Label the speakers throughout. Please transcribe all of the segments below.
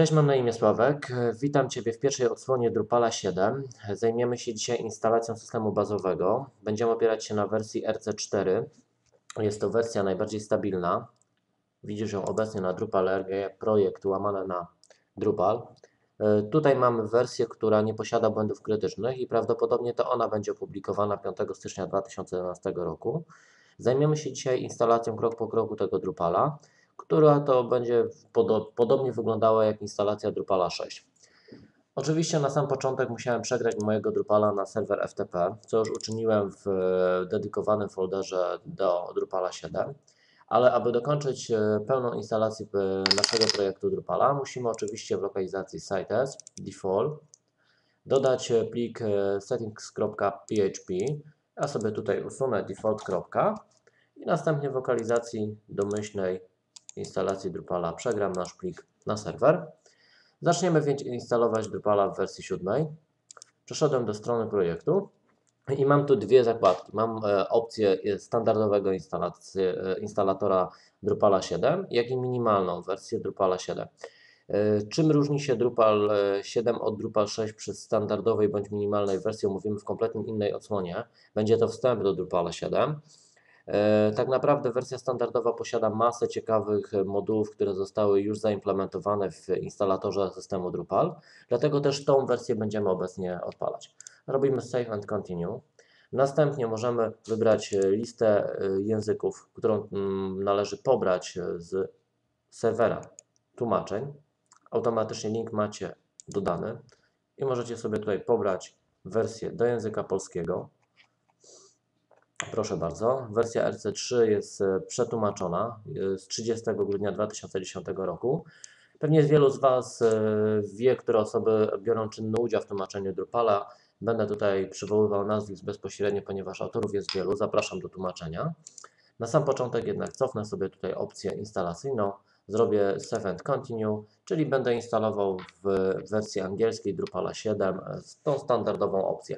Speaker 1: Cześć, mam na imię Sławek. Witam Ciebie w pierwszej odsłonie Drupala 7. Zajmiemy się dzisiaj instalacją systemu bazowego. Będziemy opierać się na wersji RC4. Jest to wersja najbardziej stabilna. Widzisz ją obecnie na Drupal.org, projekt łamane na Drupal. E, Tutaj mamy wersję, która nie posiada błędów krytycznych i prawdopodobnie to ona będzie opublikowana 5 stycznia 2011 roku. Zajmiemy się dzisiaj instalacją krok po kroku tego Drupala która to będzie podo podobnie wyglądała jak instalacja Drupala 6. Oczywiście na sam początek musiałem przegrać mojego Drupala na serwer FTP, co już uczyniłem w dedykowanym folderze do Drupala 7, ale aby dokończyć e, pełną instalację e, naszego projektu Drupala, musimy oczywiście w lokalizacji sites default dodać e, plik settings.php. Ja sobie tutaj usunę default. i następnie w lokalizacji domyślnej instalacji Drupala przegram nasz plik na serwer. Zaczniemy więc instalować Drupala w wersji 7. Przeszedłem do strony projektu i mam tu dwie zakładki. Mam e, opcję standardowego e, instalatora Drupala 7, jak i minimalną wersję Drupala 7. E, czym różni się Drupal 7 od Drupal 6 przy standardowej bądź minimalnej wersji omówimy w kompletnie innej odsłonie. Będzie to wstęp do Drupala 7. E, tak naprawdę wersja standardowa posiada masę ciekawych modułów, które zostały już zaimplementowane w instalatorze systemu Drupal, dlatego też tą wersję będziemy obecnie odpalać. Robimy Save and Continue. Następnie możemy wybrać listę e, języków, którą mm, należy pobrać z serwera tłumaczeń. Automatycznie link macie dodany i możecie sobie tutaj pobrać wersję do języka polskiego. Proszę bardzo, wersja RC3 jest e, przetłumaczona z 30 grudnia 2010 roku. Pewnie wielu z Was e, wie, które osoby biorą czynny udział w tłumaczeniu Drupala. Będę tutaj przywoływał nazwisk bezpośrednio, ponieważ autorów jest wielu. Zapraszam do tłumaczenia. Na sam początek jednak cofnę sobie tutaj opcję instalacyjną. Zrobię Save and Continue, czyli będę instalował w wersji angielskiej Drupala 7 e, tą standardową opcję.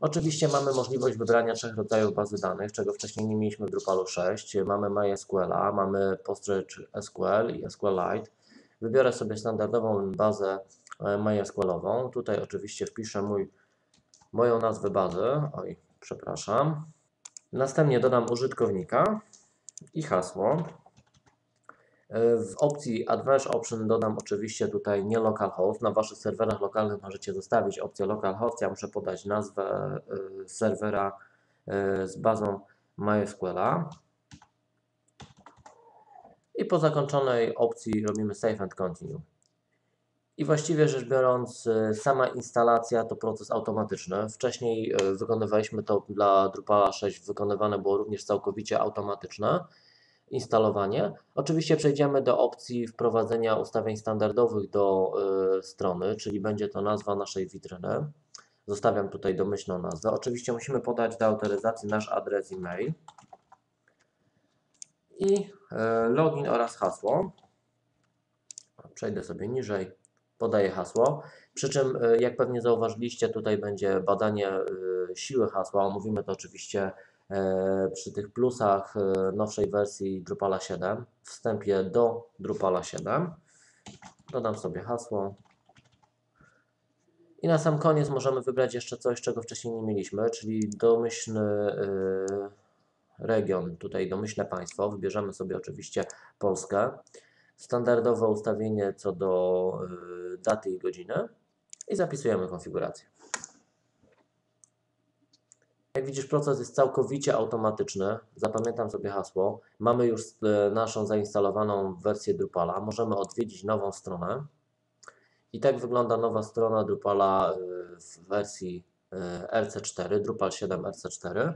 Speaker 1: Oczywiście mamy możliwość wybrania trzech rodzajów bazy danych, czego wcześniej nie mieliśmy w Drupalu 6. Mamy MySQL, mamy PostgreSQL i SQLite. Wybiorę sobie standardową bazę e, MySQLową. Tutaj oczywiście wpiszę mój, moją nazwę bazy. Oj, przepraszam. Następnie dodam użytkownika i hasło. E, w opcji Advanced Option dodam oczywiście tutaj nie localhost. Na Waszych serwerach lokalnych możecie zostawić opcję localhost. Ja muszę podać nazwę e, serwera e, z bazą MySQL'a. I po zakończonej opcji robimy Save and Continue. I właściwie rzecz biorąc, sama instalacja to proces automatyczny. Wcześniej wykonywaliśmy to dla Drupala 6, wykonywane było również całkowicie automatyczne instalowanie. Oczywiście przejdziemy do opcji wprowadzenia ustawień standardowych do y, strony, czyli będzie to nazwa naszej witryny. Zostawiam tutaj domyślną nazwę. Oczywiście musimy podać do autoryzacji nasz adres e-mail i y, login oraz hasło. Przejdę sobie niżej, podaję hasło. Przy czym, y, jak pewnie zauważyliście, tutaj będzie badanie siły hasła. Omówimy to oczywiście przy tych plusach e, nowszej wersji Drupala 7, wstępie do Drupala 7. Dodam sobie hasło. I na sam koniec możemy wybrać jeszcze coś, czego wcześniej nie mieliśmy, czyli domyślny e, region, tutaj domyślne państwo. Wybierzemy sobie oczywiście Polskę. Standardowe ustawienie co do daty i godziny i zapisujemy konfigurację. Jak widzisz, proces jest całkowicie automatyczny. Zapamiętam sobie hasło. Mamy już e, naszą zainstalowaną wersję Drupala. Możemy odwiedzić nową stronę. I tak wygląda nowa strona Drupala e, w wersji e, RC4, Drupal 7 RC4.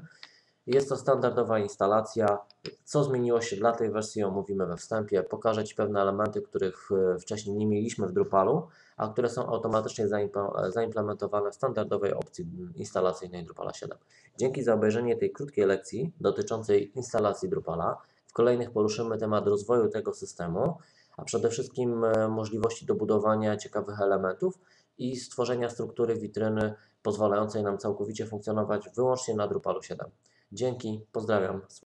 Speaker 1: Jest to standardowa instalacja. Co zmieniło się dla tej wersji omówimy we wstępie. Pokażę Ci pewne elementy, których wcześniej nie mieliśmy w Drupalu, a które są automatycznie zaimplementowane w standardowej opcji instalacyjnej Drupala 7. Dzięki za obejrzenie tej krótkiej lekcji dotyczącej instalacji Drupala. W kolejnych poruszymy temat rozwoju tego systemu, a przede wszystkim e, możliwości dobudowania ciekawych elementów i stworzenia struktury witryny pozwalającej nam całkowicie funkcjonować wyłącznie na Drupalu 7. Dzięki, pozdrawiam.